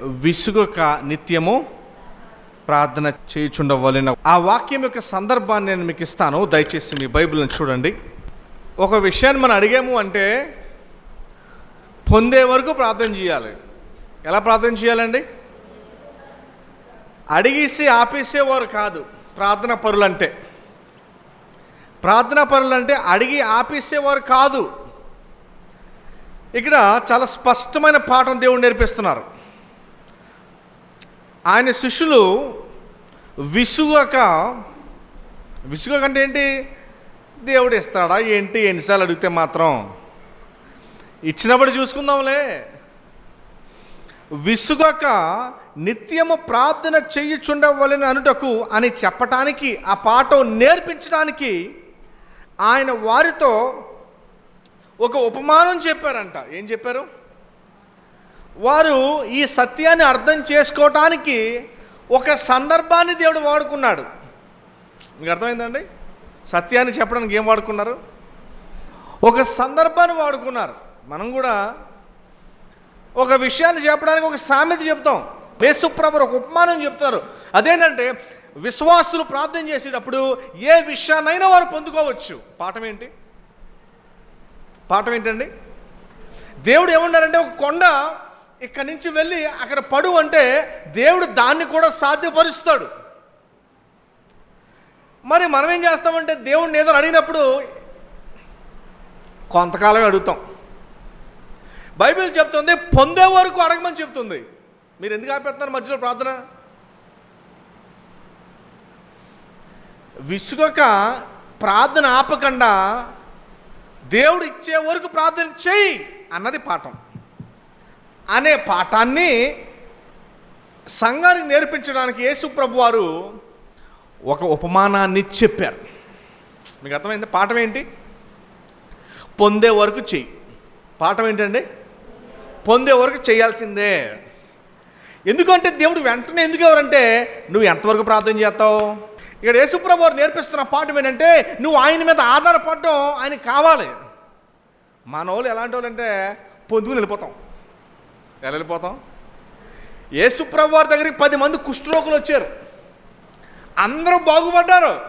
విసుగక నిత్యము ప్రార్థన చేయుచుండవలెన. ఆ వాక్యం యొక్క సందర్భాన్ని నేను మీకు ఇస్తాను. దయచేసి మీ బైబిల్ని చూడండి. ఒక విషయాన్ని మనం అడిగాము అంటే పొందే వరకు ప్రార్థన చేయాలి. ఎలా ప్రార్థన చేయాలండి? అడిగేసి ఆపేసేవారు కాదు. ప్రార్థన పరులంటే. ప్రార్థన పరులంటే అడిగి ఆపేసేవారు కాదు. ఇక్కడ చాలా స్పష్టమైన పాఠం దేవుడు నేర్పిస్తున్నారు. ఆయన శిష్యులు విసుగక విసుగక అంటే ఏంటి? దేవుడు ఇస్తాడా ఏంటి? ఎన్నిసార్లు అడిగితే మాత్రం. ఇచ్చినప్పుడు చూసుకుందాంలే. విసుగక నిత్యము ప్రార్థన చేయుచుండవలని అనుటకు అని చెప్పటానికి ఆ పాఠం నేర్పించడానికి ఆయన వారితో ఒక ఉపమానం చెప్పారంట. ఏం చెప్పారు? వారు ఈ సత్యాన్ని అర్థం చేసుకోవటానికి ఒక సందర్భాన్ని దేవుడు వాడుకున్నాడు. మీకు అర్థమైందండి? సత్యాన్ని చెప్పడానికి ఏం వాడుకున్నారు? ఒక సందర్భాన్ని వాడుకున్నారు. మనం కూడా ఒక విషయాన్ని చెప్పడానికి ఒక సామెత చెప్తాం. యేసుప్రభు ఒక ఉపమానం చెప్తారు. అదేంటంటే విశ్వాసులు ప్రార్థన చేసేటప్పుడు ఏ విషయాన్నైనా వారు పొందుకోవచ్చు. పాఠం ఏంటి? పాఠం ఏంటండి? దేవుడు ఏమన్నారంటే ఒక కొండ ఇక్కడి నుంచి వెళ్ళి అక్కడ పడు అంటే దేవుడు దాన్ని కూడా సాధ్యపరుస్తాడు. మరి మనం ఏం చేస్తామంటే దేవుడిని ఏదో అడిగినప్పుడు కొంతకాలమే అడుగుతాం. బైబిల్ చెప్తుంది పొందే వరకు అడగమని చెప్తుంది. మీరు ఎందుకు ఆపేస్తున్నారు మధ్యలో ప్రార్థన? విసుగక ప్రార్థన ఆపకుండా దేవుడు ఇచ్చే వరకు ప్రార్థన చేయి అన్నది పాఠం. అనే పాఠాన్ని సంఘానికి నేర్పించడానికి యేసుప్రభు వారు ఒక ఉపమానాన్ని చెప్పారు. మీకు అర్థమైంది? పాఠం ఏంటి? పొందే వరకు చెయ్యి. పాఠం ఏంటండి? పొందే వరకు చేయాల్సిందే. ఎందుకంటే దేవుడు వెంటనే ఎందుకు ఎవరంటే నువ్వు ఎంతవరకు ప్రార్థన చేస్తావు? ఇక్కడ యేసుప్రభు వారు నేర్పిస్తున్న పాఠం ఏంటంటే నువ్వు ఆయన మీద ఆధారపడడం ఆయనకి కావాలి. మన వాళ్ళు ఎలాంటి వాళ్ళు అంటే పొందుకుని వెళ్ళిపోతాం. ఎలా వెళ్ళిపోతాం యేసుప్రభు వారి దగ్గరికి పది మంది కుష్ఠరోగులు వచ్చారు. అందరూ బాగుపడ్డారు.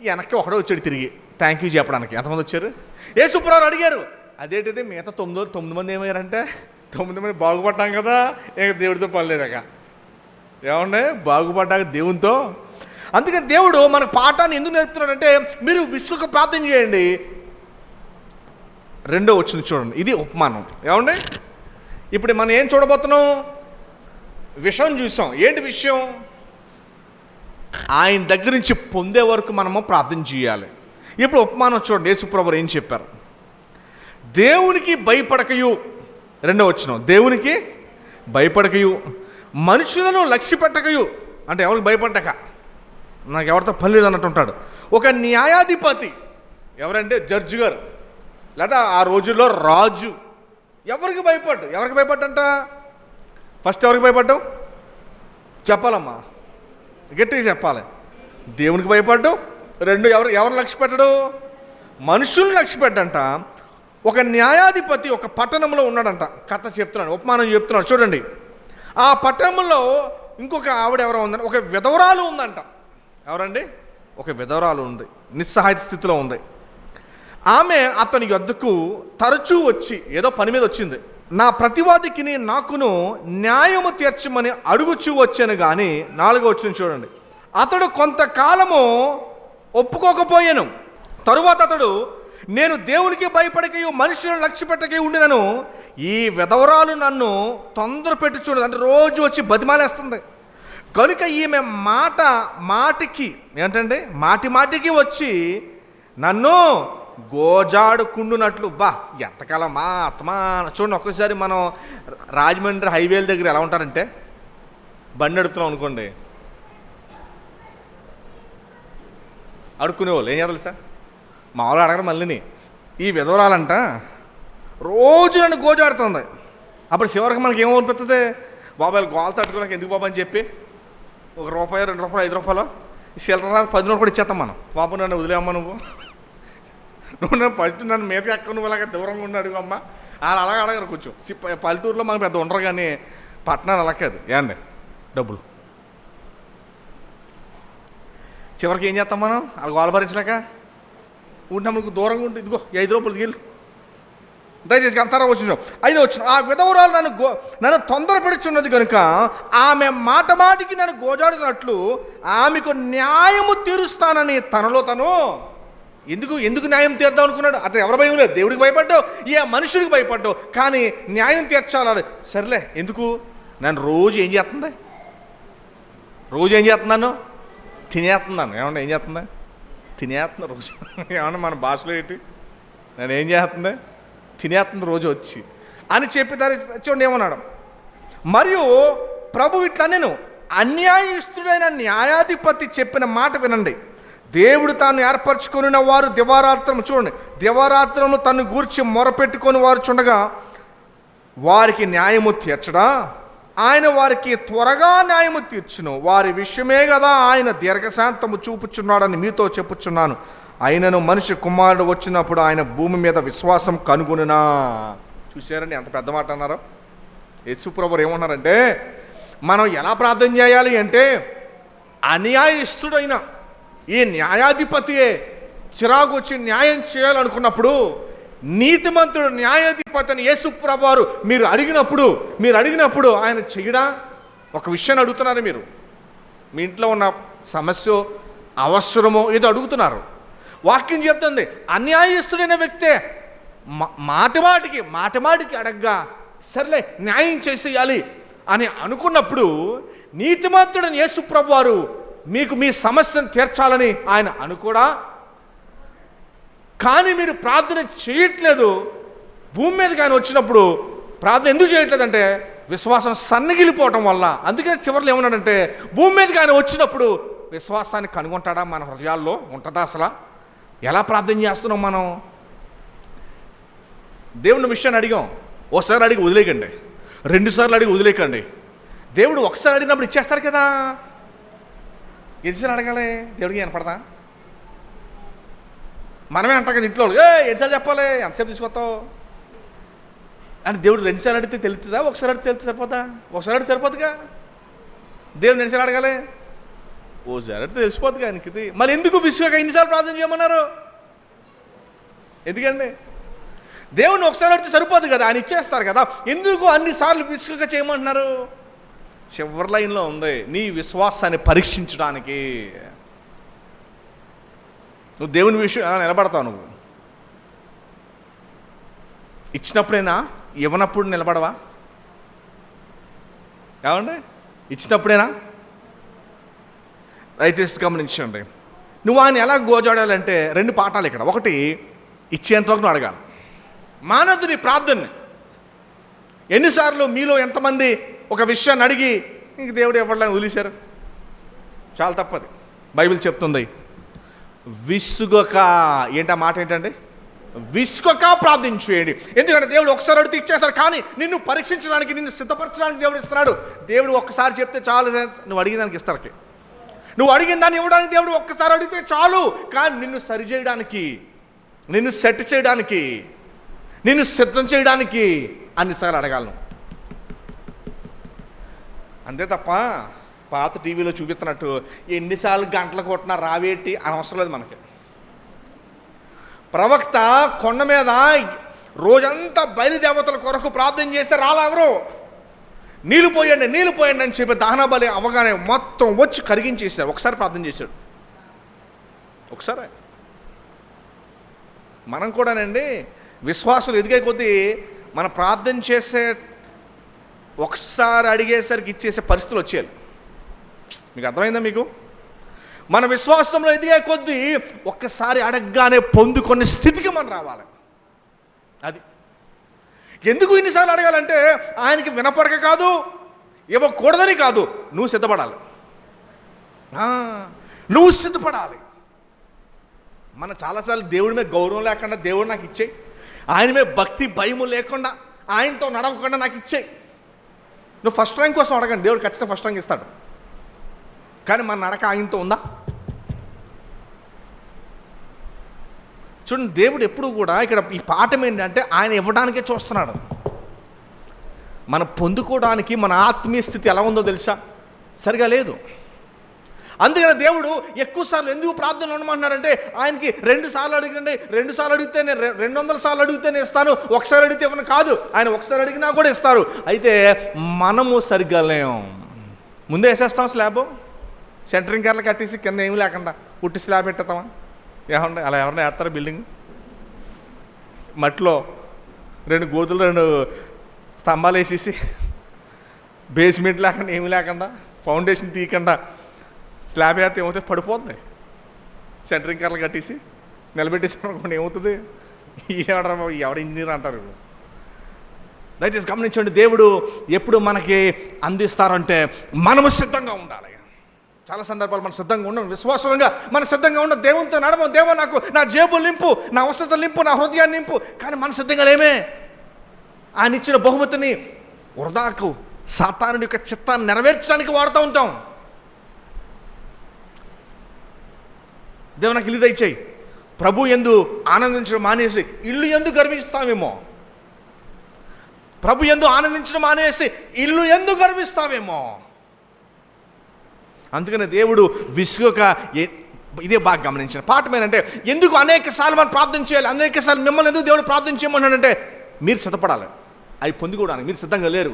వెనక్కి ఒకడో వచ్చాడు తిరిగి. థ్యాంక్ యూ చెప్పడానికి. ఎంతమంది వచ్చారు? యేసుప్రభు అడిగారు. అదేంటిది? మిగతా తొమ్మిది తొమ్మిది మంది ఏమయ్యారంటే తొమ్మిది మంది బాగుపడ్డాం కదా ఇక దేవుడితో పని లేదక ఏమండే? బాగుపడ్డాక దేవునితో? అందుకని దేవుడు మన పాఠాన్ని ఎందుకు నేర్పుతున్నాడంటే మీరు విసుగక ప్రార్థన చేయండి. రెండో వచ్చింది చూడండి. ఇది ఉపమానం. ఏమండి? ఇప్పుడు మనం ఏం చూడబోతున్నాం? విషయం చూసాం. ఏంటి విషయం? ఆయన దగ్గర నుంచి పొందే వరకు మనము ప్రార్థన చేయాలి. ఇప్పుడు ఉపమానం చూడండి. యేసుప్రభు ఏం చెప్పారు? దేవునికి భయపడకయు. రెండో వచ్చిన దేవునికి భయపడకయు. మనుషులను లక్ష్య పెట్టకయు. అంటే ఎవరికి భయపడ్డక నాకు ఎవరితో పని లేదన్నట్టు ఉంటాడు. ఒక న్యాయాధిపతి. ఎవరంటే జడ్జి గారు. లేదా ఆ రోజుల్లో రాజు. ఎవరికి భయపడ్డు? ఎవరికి భయపడ్డంట? ఫస్ట్ ఎవరికి భయపడ్డావు? చెప్పాలమ్మా. గట్టిగా చెప్పాలి. దేవునికి భయపడ్డు రెండు ఎవరు ఎవరు లక్ష్య పెట్టడు? మనుషుల్ని లక్ష్య పెట్టంట ఒక న్యాయాధిపతి ఒక పట్టణంలో ఉన్నాడంట. కథ చెప్తున్నాడు ఉపమానం చెప్తున్నాడు. చూడండి. ఆ పట్టణంలో ఇంకొక ఆవిడ ఎవరో ఉందంట. ఒక విధవరాలు ఉందంట. ఎవరండి? ఒక విధవరాలు ఉంది. నిస్సహాయ స్థితిలో ఉంది. ఆమె అతని యొద్దకు తరచూ వచ్చి ఏదో పని మీద వచ్చింది. నా ప్రతివాదికి నాకును న్యాయము తీర్చమని అడుగుచూ వచ్చాను కానీ నాలుగో వచ్చింది చూడండి. అతడు కొంతకాలము ఒప్పుకోకపోయాను. తరువాత అతడు నేను దేవునికి భయపడకయు మనుషులను లక్ష్య పెట్టకై ఉండినను ఈ విధవరాలు నన్ను తొందర పెట్టి చూడదు అంటే రోజు వచ్చి బతిమాలేస్తుంది. కనుక ఈమె మాట మాటికి ఏంటండి మాటి మాటికి వచ్చి నన్ను గోజాడుకుండునట్లు. బా ఎంతకాలం మా ఆత్మా చూడండి ఒక్కసారి మనం రాజమండ్రి హైవేల దగ్గర ఎలా ఉంటారంటే బండి అడుగుతున్నాం అనుకోండి. అడుక్కునేవాళ్ళు ఏం చేయాలి సార్? మామూలు అడగరు మళ్ళీని. ఈ విధవరాలంట రోజు నన్ను గోజాడుతుంది. అప్పుడు చివరికి మనకి ఏమనిపిస్తుంది బాబాయ్ గోల్ తట్టుకోలేక ఎందుకు బాబా అని చెప్పి ఒక రూపాయి రెండు రూపాయలు ఐదు రూపాయలు ఈ సిల్లర పది రూపాయలు కూడా ఇచ్చేస్తాం మనం. బాబు నన్ను వదిలేమ్మా నువ్వు. నువ్వు నన్ను ఫస్ట్ నన్ను మీదకి ఎక్క నువ్వు అలాగే దూరంగా ఉన్నాడు అమ్మ. వాళ్ళు అలాగ అడగరు కొంచెం పల్లెటూరులో మనకు పెద్ద ఉండరు కానీ పట్టణాలు అలా కాదు. డబ్బులు. చివరికి ఏం చేస్తాం మనం? వాళ్ళు గోల భరించలేక? ఉంటే మనకు దూరంగా ఉంటుంది ఇదిగో ఐదు రూపాయలు దిగిలు దయచేసి అంతారా వచ్చిన ఐదు వచ్చిన ఆ విధవరాలు నన్ను గో నన్ను తొందరపెడుచున్నది కనుక ఆమె మాట మాటికి నన్ను గోజాడుతున్నట్లు ఆమెకు న్యాయము తీరుస్తానని తనలో తను ఎందుకు ఎందుకు న్యాయం తీర్దాం అనుకున్నాడు? అతను ఎవరి భయం లేదు. దేవుడికి భయపడ్డావు ఏ మనుషుడికి భయపడ్డావు కానీ న్యాయం తీర్చాలి సర్లే ఎందుకు? నన్ను రోజు ఏం చేస్తుంది? రోజు ఏం చేస్తున్నాను తినేస్తున్నాను ఏమన్నా ఏం చేస్తుందా? తినేస్తున్నా రోజు. ఏమన్నా మన భాషలో ఏంటి? నేను ఏం చేస్తుంది? తినేస్తుంది రోజు వచ్చి. అని చెప్పి దాని చూడండి ఏమన్నాడు? మరియు ప్రభు ఇట్లా నేను అన్యాయస్తుడైన న్యాయాధిపతి చెప్పిన మాట వినండి. దేవుడు తాను ఏర్పరచుకుని వారు దివారాత్రం చూడండి దివారాత్రము తను గూర్చి మొరపెట్టుకొని వారు చుండగా వారికి న్యాయము తీర్చడా ఆయన వారికి త్వరగా న్యాయము తీర్చును వారి విషయమే కదా ఆయన దీర్ఘశాంతము చూపుచున్నాడని మీతో చెప్పుచున్నాను. ఆయనను మనిషి కుమారుడు వచ్చినప్పుడు ఆయన భూమి మీద విశ్వాసం కనుగొనునా? చూశారని ఎంత పెద్ద మాట అన్నారు. యశుప్రభురు ఏమన్నారంటే మనం ఎలా ప్రార్థన చేయాలి అంటే అన్యాయస్తుడైనా ఈ న్యాయాధిపతియే చిరాకు వచ్చి న్యాయం చేయాలనుకున్నప్పుడు నీతిమంతుడు న్యాయాధిపతిని యేసుప్రభు వారు మీరు అడిగినప్పుడు మీరు అడిగినప్పుడు ఆయన చెయ్యడా? ఒక విషయాన్ని అడుగుతున్నారు మీరు. మీ ఇంట్లో ఉన్న సమస్య అవసరమో ఏదో అడుగుతున్నారు. వాక్యం చెప్తుంది అన్యాయస్తుడైన వ్యక్తే మా- మాటమాటికి అడగ్గా సర్లే న్యాయం చేసేయాలి అని అనుకున్నప్పుడు నీతిమంతుడని యేసుప్రభు వారు మీకు మీ సమస్యను తీర్చాలని ఆయన అనుకోడా? కానీ మీరు ప్రార్థన చేయట్లేదు. భూమి మీదకి ఆయన వచ్చినప్పుడు ప్రార్థన ఎందుకు చేయట్లేదంటే విశ్వాసం సన్నగిలిపోవటం వల్ల. అందుకనే చివరిలో ఏమన్నాడంటే భూమి మీదకి ఆయన వచ్చినప్పుడు విశ్వాసాన్ని కనుగొంటాడా మన హృదయాల్లో? ఉంటుందా అసలు? ఎలా ప్రార్థన చేస్తున్నాం మనం? దేవుని విషయాన్ని అడిగాం. ఒకసారి అడిగి వదిలేయకండి. రెండుసార్లు అడిగి వదిలేయకండి. దేవుడు ఒకసారి అడిగినప్పుడు ఇచ్చేస్తారు కదా. ఎన్నిసార్లు అడగాలి? దేవుడికి వినపడదా మనమే అంటాం కదా ఇంట్లో ఏ ఎన్నిసార్లు చెప్పాలి ఎంతసేపు తీసుకొస్తావు? అని దేవుడు రెండుసార్లు అడిగితే తెలుస్తుందా? ఒకసారి అడిగితే తెలిస్తే సరిపోతా ఒకసారి అడిగితే సరిపోతుందిగా దేవుడు ఎన్నిసార్లు అడగాలి? ఓసారి అడిగితే తెలిసిపోతుంది ఆయనకి ఇది ఎందుకు విసుగగా ఎన్నిసార్లు ప్రార్థన చేయమన్నారు? ఎందుకండి? దేవుని ఒకసారి అడిగితే సరిపోదు కదా? ఆయన ఇచ్చేస్తారు కదా. ఎందుకు అన్నిసార్లు విసుగగా చేయమంటున్నారు? చివరి లైన్లో ఉంది నీ విశ్వాసాన్ని పరీక్షించడానికి. నువ్వు దేవుని విషయం ఎలా నిలబడతావు నువ్వు? ఇచ్చినప్పుడేనా? ఇవ్వనప్పుడు నిలబడవా? ఏమండి? ఇచ్చినప్పుడేనా? దయచేసి గమనించండి. నువ్వు ఆయన ఎలా గోజాడాలంటే రెండు పాఠాలు ఇక్కడ. ఒకటి ఇచ్చేంతవరకు నువ్వు అడగాలి. మానవుని ప్రార్థన ఎన్నిసార్లు మీలో ఎంతమంది ఒక విషయాన్ని అడిగి ఇంక దేవుడు ఎవరిలాగా వదిలేశారు. చాలా తప్పది. బైబిల్ చెప్తుంది విసుగక ఏంటి ఆ మాట ఏంటండి? విసుగక ప్రార్థించేయండి. ఎందుకంటే దేవుడు ఒకసారి అడిగితే ఇచ్చేస్తాడు కానీ నిన్ను పరీక్షించడానికి నిన్ను సిద్ధపరచడానికి దేవుడు ఇస్తున్నాడు. దేవుడు ఒక్కసారి చెప్తే చాలు నువ్వు అడిగినానికి ఇస్తారు నువ్వు అడిగిన దాన్ని ఇవ్వడానికి దేవుడు ఒక్కసారి అడిగితే చాలు కానీ నిన్ను సరి చేయడానికి నిన్ను సెట్ చేయడానికి నిన్ను సిద్ధం చేయడానికి అన్నిసార్లు అడగాలను అంతే తప్ప పాత టీవీలో చూపిస్తున్నట్టు ఎన్నిసార్లు గంటలు కొట్టినా రావేటి అనవసరం లేదు మనకి. ప్రవక్త కొండ మీద రోజంతా బయలుదేవతల కొరకు ప్రార్థన చేస్తే రాలా ఎవరు? నీళ్ళు పోయండి నీళ్ళు పోయండి అని చెప్పి దహనబలి అవగానే మొత్తం వచ్చి కరిగించేశారు. ఒకసారి ప్రార్థన చేశాడు. ఒకసారి. మనం కూడానండి విశ్వాసులు ఎదిగే కొద్దీ మనం ప్రార్థన చేసే ఒకసారి అడిగేసరికి ఇచ్చేసే పరిస్థితులు వచ్చేయాలి. మీకు అర్థమైందా మీకు? మన విశ్వాసంలో ఎదిగే కొద్దీ ఒక్కసారి అడగగానే పొందుకునే స్థితికి మనం రావాలి. అది. ఎందుకు ఇన్నిసార్లు అడగాలంటే ఆయనకి వినపడక కాదు ఇవ్వకూడదని కాదు నువ్వు సిద్ధపడాలి. నువ్వు సిద్ధపడాలి. మన చాలాసార్లు దేవుడి మీద గౌరవం లేకుండా దేవుడు నాకు ఇచ్చేయి. ఆయన మీద భక్తి భయము లేకుండా ఆయనతో నడవకుండా నాకు ఇచ్చేయి. నువ్వు ఫస్ట్ ర్యాంక్ కోసం అడగండి. దేవుడు ఖచ్చితంగా ఫస్ట్ ర్యాంక్ ఇస్తాడు. కానీ మన నడక ఆయనతో ఉందా? చూడండి దేవుడు ఎప్పుడు కూడా ఇక్కడ ఈ పాఠం ఏంటంటే ఆయన ఇవ్వడానికే చూస్తున్నాడు. మనం పొందుకోవడానికి మన ఆత్మీయ స్థితి ఎలా ఉందో తెలుసా? సరిగా లేదు. అందుకని దేవుడు ఎక్కువ సార్లు ఎందుకు ప్రార్థనలు ఉండమంటున్నారంటే ఆయనకి రెండు సార్లు అడిగండి రెండు సార్లు అడిగితే నేను రెండు వందల సార్లు అడిగితేనే ఇస్తాను ఒకసారి అడిగితే ఇవ్వను కాదు ఆయన ఒకసారి అడిగినా కూడా ఇస్తారు. అయితే మనము సరిగ్గా లేం. ముందే వేసేస్తాం స్లాబ్. సెంటరింగ్ కర్రలు కట్టేసి కింద ఏమి లేకుండా పుట్టి స్లాబ్ పెట్టేస్తామా ఏమండి అలా ఎవరైనా వేస్తారు బిల్డింగ్? మట్టిలో రెండు గోతులు రెండు స్తంభాలు వేసేసి బేస్మెంట్ లేకుండా ఏమి లేకుండా ఫౌండేషన్ తీయకుండా స్లాబ్ వేస్తే ఏమవుతుంది? పడిపోతుంది. సెంటరింగ్ కర్రలు కట్టేసి నిలబెట్టేసాం అనుకోండి ఏమవుతుంది? ఎవడ ఎవడ ఇంజనీర్ అంటారు దయచేసి గమనించండి దేవుడు ఎప్పుడు మనకి అందిస్తారంటే మనము సిద్ధంగా ఉండాలి. చాలా సందర్భాలు మనం సిద్ధంగా ఉండం విశ్వాసంగా మనం సిద్ధంగా ఉన్న దేవునితో నడవం. దేవుడు నాకు నా జేబు నింపు నా అవసరతలు నింపు నా హృదయాన్ని నింపు. కానీ మన సిద్ధంగా లేమే. ఆయన ఇచ్చిన బహుమతిని వృధాకు సాతానుడి యొక్క చిత్తాన్ని నెరవేర్చడానికి వాడుతూ ఉంటాం. దేవునికి ఇల్లు దయచేయి. ప్రభు ఎందు ఆనందించడం మానేసి ఇల్లు ఎందు గర్విస్తామేమో ప్రభు ఎందు ఆనందించడం మానేసి ఇల్లు ఎందు గర్విస్తామేమో అందుకనే దేవుడు విసుగక ఇదే బాగా గమనించిన పాఠం ఏంటంటే ఎందుకు అనేక సార్లు మనం ప్రార్థన చేయాలి అనేక సార్లు మిమ్మల్ని ఎందుకు దేవుడు ప్రార్థన చేయమన్నాడంటే మీరు సిద్ధపడాలి. అవి పొందుకోవడానికి మీరు సిద్ధంగా లేరు.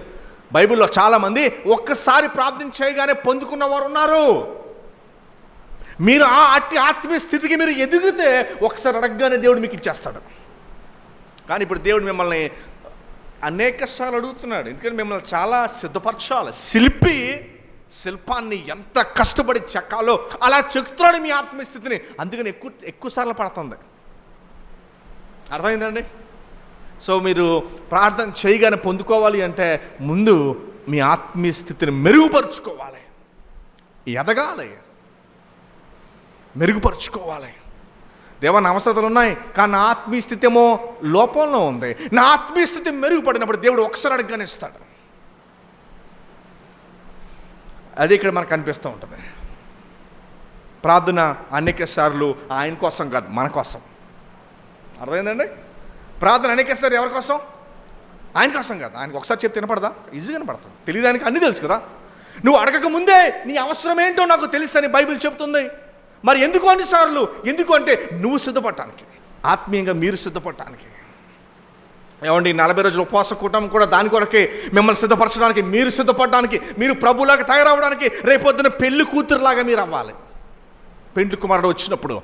బైబిల్లో చాలామంది ఒక్కసారి ప్రార్థన చేయగానే పొందుకున్న వారు ఉన్నారు. మీరు ఆ అట్టి ఆత్మీయ స్థితికి మీరు ఎదిగితే ఒకసారి అడగగానే దేవుడు మీకు ఇచ్చేస్తాడు. కానీ ఇప్పుడు దేవుడు మిమ్మల్ని అనేక సార్లు అడుగుతున్నాడు. ఎందుకంటే మిమ్మల్ని చాలా సిద్ధపరచాలి. శిల్పి శిల్పాన్ని ఎంత కష్టపడి చెక్కాలో అలా చెక్కుతున్నాడు మీ ఆత్మీయస్థితిని అందుకని ఎక్కువ ఎక్కువ సార్లు పడుతుంది. అర్థమైందండి? సో మీరు ప్రార్థన చేయగానే పొందుకోవాలి అంటే ముందు మీ ఆత్మీయ స్థితిని మెరుగుపరుచుకోవాలి. ఎదగాలి. మెరుగుపరుచుకోవాలి. దేవా నా అవసరతలు ఉన్నాయి కానీ నా ఆత్మీయ స్థితి ఏమో లోపంలో ఉంది. నా ఆత్మీయ స్థితి మెరుగుపడినప్పుడు దేవుడు ఒకసారి అడగగానే ఇస్తాడు అది ఇక్కడ మనకు కనిపిస్తూ ఉంటుంది. ప్రార్థన అనేక సార్లు ఆయన కోసం కాదు మన కోసం. అర్థమైందండి? ప్రార్థన అనేక సార్లు ఎవరి కోసం? ఆయన కోసం కాదు. ఆయనకు ఒకసారి చెప్తే వినపడదా? ఈజీగా వినపడుతుంది. తెలియదానికి అన్నీ తెలుసు కదా. నువ్వు అడగక ముందే నీ అవసరం ఏంటో నాకు తెలుసు అని బైబిల్ చెప్తుంది. మరి ఎందుకు అన్నిసార్లు ఎందుకు అంటే నువ్వు సిద్ధపడటానికి ఆత్మీయంగా మీరు సిద్ధపడటానికి. ఏమండి నలభై రోజుల ఉపవాస కూటం కూడా దాని కొరకే మిమ్మల్ని సిద్ధపరచడానికి మీరు సిద్ధపడడానికి మీరు ప్రభులాగా తయారవడానికి రేపొద్దున పెళ్ళి కూతురులాగా మీరు అవ్వాలి. పెండ్లి కుమారుడు వచ్చినప్పుడు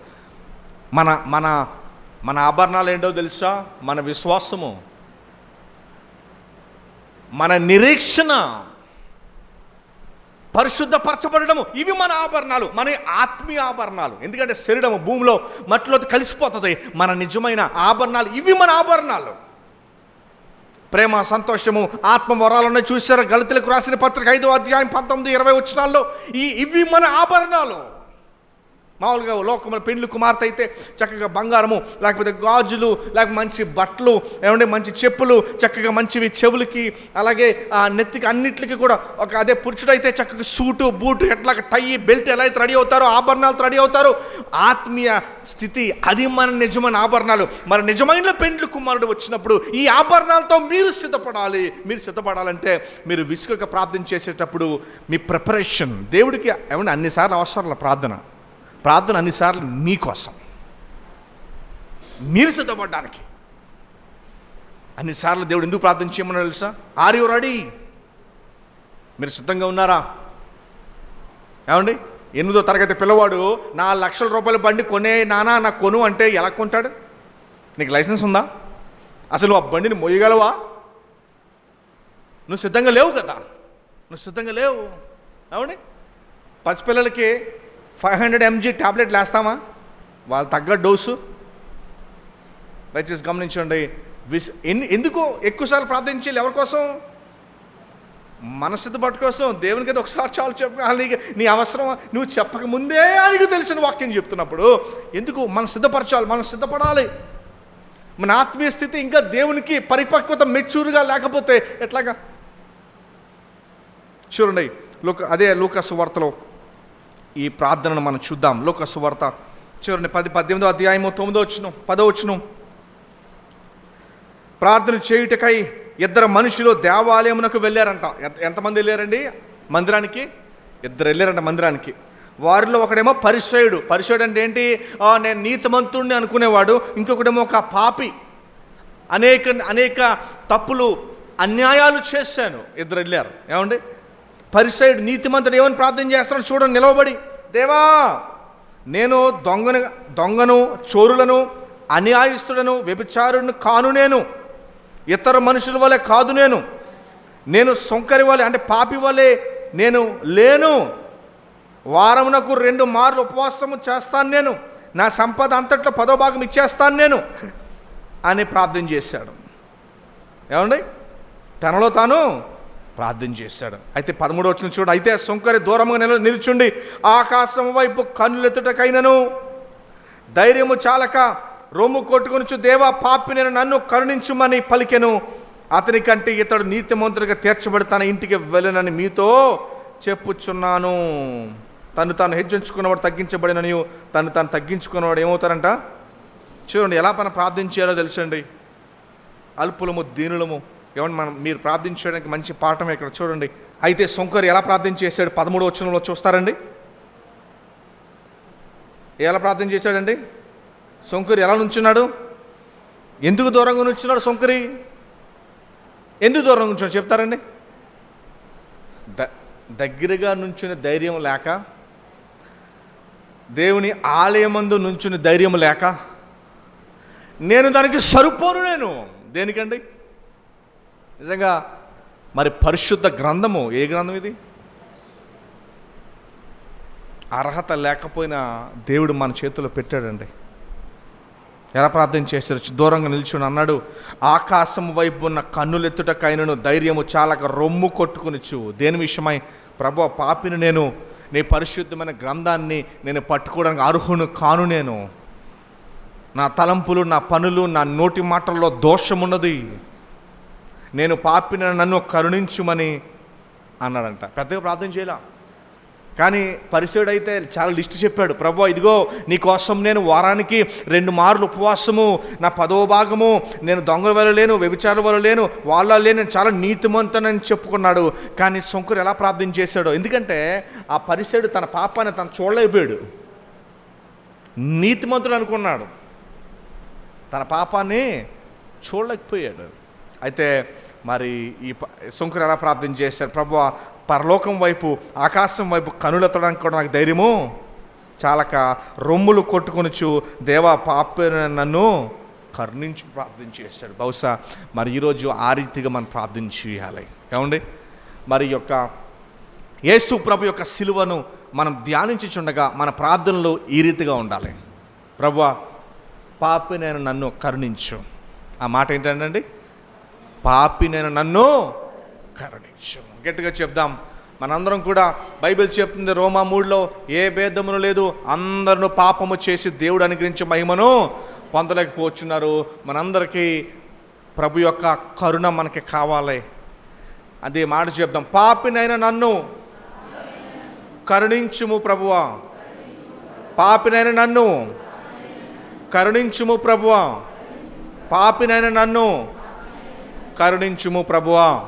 మన మన మన ఆభరణాలు ఏంటో తెలుసా? మన విశ్వాసము మన నిరీక్షణ పరిశుద్ధపరచబడము ఇవి మన ఆభరణాలు మన ఆత్మీయ ఆభరణాలు. ఎందుకంటే శరీరము భూమిలో మట్టిలో కలిసిపోతుంది. మన నిజమైన ఆభరణాలు ఇవి మన ఆభరణాలు. ప్రేమ సంతోషము ఆత్మ వరాలను చూశారు? గలితులకు రాసిన పత్రిక ఐదో అధ్యాయం పంతొమ్మిది ఇరవై వచ్చినాల్లో ఈ ఇవి మన ఆభరణాలు. మామూలుగా లోకముల పెండ్లి కుమార్తె అయితే చక్కగా బంగారము లేకపోతే గాజులు లేకపోతే మంచి బట్టలు ఏమంటే మంచి చెప్పులు చక్కగా మంచివి చెవులకి అలాగే ఆ నెత్తికి అన్నిటికి కూడా ఒక అదే పురుషుడైతే చక్కగా సూటు బూటు ఎట్లా టై బెల్ట్ ఎలా అయితే రెడీ అవుతారో ఆభరణాలతో రెడీ అవుతారు. ఆత్మీయ స్థితి అది మన నిజమైన ఆభరణాలు. మరి నిజమైన పెండ్లు కుమారుడు వచ్చినప్పుడు ఈ ఆభరణాలతో మీరు సిద్ధపడాలి. మీరు సిద్ధపడాలంటే మీరు విసుగక ప్రార్థన చేసేటప్పుడు మీ ప్రిపరేషన్ దేవుడికి ఏమంటే అన్నిసార్లు అవసరాల ప్రార్థన. ప్రార్థన అన్నిసార్లు మీకోసం. మీరు సిద్ధపడడానికి. అన్నిసార్లు దేవుడు ఎందుకు ప్రార్థన చేయమని తెలుసా? ఆర్ యు రెడీ మీరు సిద్ధంగా ఉన్నారా? ఏమండి? ఎనిమిదో తరగతి పిల్లవాడు నాలుగు లక్షల రూపాయల బండి కొనే నానా నా కొను అంటే ఎలా కొంటాడు? నీకు లైసెన్స్ ఉందా? అసలు ఆ బండిని మొయ్యగలవా? నువ్వు సిద్ధంగా లేవు కదా. నువ్వు సిద్ధంగా లేవు. ఏమండి? పసిపిల్లలకి ఫైవ్ హండ్రెడ్ ఎంజీ ట్యాబ్లెట్లు వేస్తామా వాళ్ళు తగ్గ డోసు. దయచేసి గమనించండి. విస్ ఎన్ని ఎందుకు ఎక్కువసార్లు ప్రార్థించాలి? ఎవరి కోసం? మన కోసం. దేవునికి అయితే ఒకసారి చాలు చెప్పాలి. నీకు నీ అవసరం నువ్వు చెప్పక ముందే ఆయనకు తెలిసిన వాక్యం చెప్తున్నప్పుడు ఎందుకు? మనం సిద్ధపరచాలి. మనం సిద్ధపడాలి. మన ఆత్మీయ స్థితి ఇంకా దేవునికి పరిపక్వత మెచ్యూర్గా లేకపోతే ఎట్లాగా? చూడండి. లోక అదే లోకస్ వార్తలో ఈ ప్రార్థనను మనం చూద్దాం. లోక సువార్త చూడండి పది పద్దెనిమిదో అధ్యాయము తొమ్మిదో వచ్చును పదో వచ్చును ప్రార్థన చేయుటకై ఇద్దరు మనుషులు దేవాలయమునకు వెళ్ళారంట. ఎంతమంది వెళ్ళారండి? మందిరానికి? ఇద్దరు వెళ్ళారంట మందిరానికి. వారిలో ఒకడేమో పరిశ్రయుడు పరిశ్రయుడు అంటే ఏంటి? నేను నీతిమంతుడిని అనుకునేవాడు. ఇంకొకడేమో ఒక పాపి. అనేక అనేక తప్పులు అన్యాయాలు చేశాను. ఇద్దరు వెళ్ళారు. ఏమండి? పరిసైడ్ నీతిమంతుడు ఏమని ప్రార్థన చేస్తున్నాడు చూడండి నిలవబడి. దేవా నేను దొంగను దొంగను చోరులను అన్యాయస్తుడను వ్యభిచారుడిని కాను నేను. ఇతర మనుషుల వలె కాదు నేను. నేను సొంకరి వలె అంటే పాపి వలె నేను లేను. వారమునకు రెండు మార్లు ఉపవాసము చేస్తాను నేను. నా సంపద అంతట్లో పదో భాగం ఇచ్చేస్తాను నేను అని ప్రార్థన చేశాడు. ఏమండి? తనలో తాను ప్రార్థన చేశాడు. అయితే పదమూడు వచ్చిన చూడు. అయితే సుంకరి దూరంగా నిల నిల్చుండి ఆకాశం వైపు కన్నులెత్తుటకైనను. ధైర్యము చాలక రొమ్ము కొట్టుకొనుచు దేవా పాపి నేను నన్ను కరుణించుమని పలికెను. అతని కంటే ఇతడు నీతిమంతుడిగా తీర్చబడి తన ఇంటికి వెళ్ళనని మీతో చెప్పుచున్నాను. తను తాను హెచ్చించుకున్నవాడు తగ్గించబడినని తను తాను తగ్గించుకున్నవాడు ఏమవుతారంట చూడండి ఎలా మనం ప్రార్థించాలో తెలుసండి. అల్పులము దీనులము ఏమన్నా మనం మీరు ప్రార్థించడానికి మంచి పాఠం ఇక్కడ చూడండి. అయితే శంకర్ ఎలా ప్రార్థన చేశాడు? పదమూడు వచనంలో చూస్తారండి. ఎలా ప్రార్థన చేశాడండి? శంకర్ ఎలా నుంచున్నాడు? ఎందుకు దూరంగా నుంచున్నాడు శంకరి? ఎందుకు దూరంగా నుంచున్నాడు చెప్తారండి. ద దగ్గరగా నుంచుని ధైర్యం లేక దేవుని ఆలయమందు నుంచుని ధైర్యం లేక నేను దానికి సరిపోను నేను. దేనికండి? నిజంగా మరి పరిశుద్ధ గ్రంథము ఏ గ్రంథం ఇది? అర్హత లేకపోయినా దేవుడు మన చేతిలో పెట్టాడండి. ఎలా ప్రార్థన చేస్తారు దూరంగా నిల్చుని అన్నాడు ఆకాశం వైపు ఉన్న కన్నులెత్తుటకైనను ధైర్యము చాలక రొమ్ము కొట్టుకునిచ్చు. దేని విషయమై? ప్రభు పాపిని నేను నీ పరిశుద్ధమైన గ్రంథాన్ని నేను పట్టుకోవడానికి అర్హును కాను నేను. నా తలంపులు నా పనులు నా నోటి మాటల్లో దోషమున్నది. నేను పాపిన నన్ను కరుణించుమని అన్నాడంట. పెద్దగా ప్రార్థన చేయలే? కానీ పరిచయుడు అయితే చాలా లిస్ట్ చెప్పాడు. ప్రభు ఇదిగో నీ కోసం నేను వారానికి రెండు మార్లు ఉపవాసము నా పదో భాగము నేను దొంగల వల్ల లేను వ్యభిచారుల వల్ల లేను వాళ్ళ లేను చాలా నీతిమంతనని చెప్పుకున్నాడు. కానీ శంకరు ఎలా ప్రార్థన చేశాడో? ఎందుకంటే ఆ పరిచయుడు తన పాపాన్ని తను చూడలేకపోయాడు. నీతిమంతుడు అనుకున్నాడు. తన పాపాన్ని చూడలేకపోయాడు. అయితే మరి ఈ ప- ఎలా ప్రార్థన చేశారు? ప్రభు పరలోకం వైపు ఆకాశం వైపు కనులెత్తడానికి కూడా నాకు ధైర్యము. చాలక రొమ్ములు కొట్టుకొనుచు దేవా పాప నన్ను కరుణించి ప్రార్థన చేశాడు. బహుశా మరి ఈరోజు ఆ రీతిగా మనం ప్రార్థన చేయాలి. ఏమండి? మరి యొక్క యేసు ప్రభు యొక్క సిలువను మనం ధ్యానించుచుండగా మన ప్రార్థనలు ఈ రీతిగా ఉండాలి. ప్రభు పాపి నేను నన్ను కరుణించు. ఆ మాట ఏంటండి పాపి నేను నన్ను కరుణించు గట్టిగా చెప్దాం. మనందరం కూడా బైబిల్ చెప్తుంది రోమా మూడులో ఏ భేదమును లేదు అందరూ పాపము చేసి దేవుడు అనుగ్రహించే మహిమను పొందలేకపోతున్నారు మనందరికీ ప్రభు యొక్క కరుణ మనకి కావాలి. అదే మాట చెప్దాం. పాపినైనా నన్ను కరుణించుము ప్రభువా. పాపినైన నన్ను కరుణించుము ప్రభువా. పాపినైన నన్ను కరుణించుము ప్రభువా.